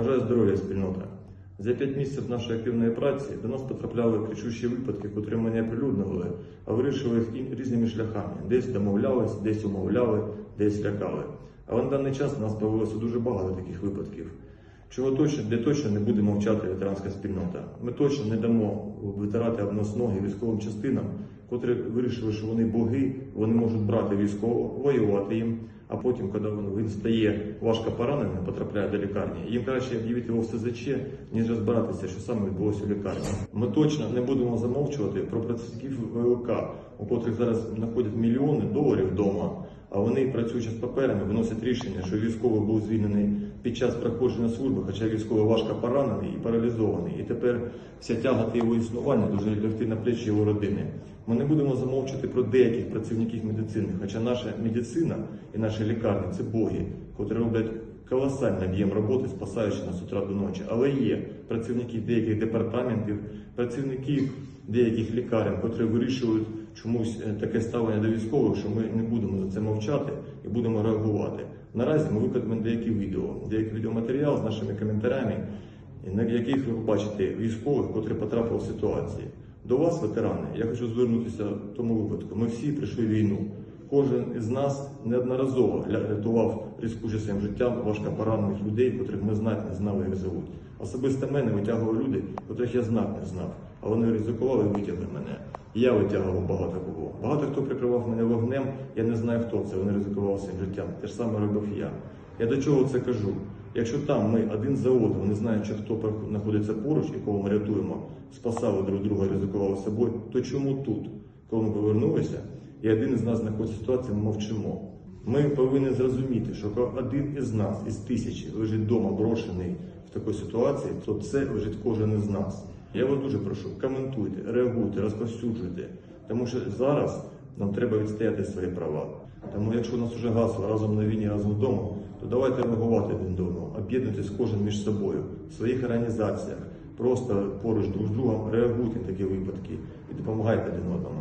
Бажаю здоров'я, спільнота. За п'ять місяців нашої активної праці до нас потрапляли кричущі випадки, котрі ми не оприлюднювали, а вирішили їх різними шляхами. Десь домовлялись, десь умовляли, десь лякали. Але на даний час у нас з'явилося дуже багато таких випадків. Чого точно, де точно не буде мовчати ветеранська спільнота. Ми точно не дамо витирати об нас ноги військовим частинам, котрі вирішили, що вони боги, вони можуть брати військового, воювати їм, а потім, коли він- стає важко пораненим, потрапляє до лікарні, їм краще об'явити його в СЗЧ, ніж розбиратися, що саме відбулося в лікарні. Ми точно не будемо замовчувати про працівників ВЛК, у котрих зараз знаходять мільйони доларів вдома, а вони, працюючи з паперами, виносять рішення, що військовий був звільнений під час проходження служби, хоча військовий важко поранений і паралізований. І тепер вся тяга його існування дуже лягти на плечі його родини. Ми не будемо замовчувати про деяких працівників медицини, хоча наша медицина і наші лікарні це боги, котрі роблять колосальний об'єм роботи, спасаючи нас утра до ночі. Але є працівники деяких департаментів, працівники деяких лікарень, котрі вирішують чомусь е, таке ставлення до військових, що ми не будемо за це мовчати і будемо реагувати. Наразі ми викладемо деякі відео, деякий відеоматеріал з нашими коментарями, на яких ви побачите військових, котрі потрапили в ситуації. До вас, ветерани, я хочу звернутися в тому випадку. Ми всі прийшли війну. Кожен із нас неодноразово рятував ризикуючи своїм життям важко поранених людей, котрих ми знати не знали, як зовуть. Особисто мене витягували люди, котрих я знати не знав, а вони ризикували і витягли мене. Я витягував багато кого. Багато хто прикривав мене вогнем, я не знаю хто це, вони ризикували своїм життям. Те ж саме робив я. Я до чого це кажу? Якщо там ми один за одним, не знаючи, хто знаходиться поруч і кого ми рятуємо, спасали друг друга, ризикували собою, то чому тут, коли ми повернулися, і один із нас знаходиться в ситуації, ми мовчимо. Ми повинні зрозуміти, що коли один із нас із тисячі лежить вдома брошений в такій ситуації, то це лежить кожен із нас. Я вас дуже прошу, коментуйте, реагуйте, розповсюджуйте, тому що зараз нам треба відстояти свої права. Тому якщо у нас вже гасло разом на війні, разом вдома, то давайте реагувати один до одного, об'єднуйтесь кожен між собою в своїх організаціях, просто поруч друг з другом реагуйте на такі випадки і допомагайте один одному.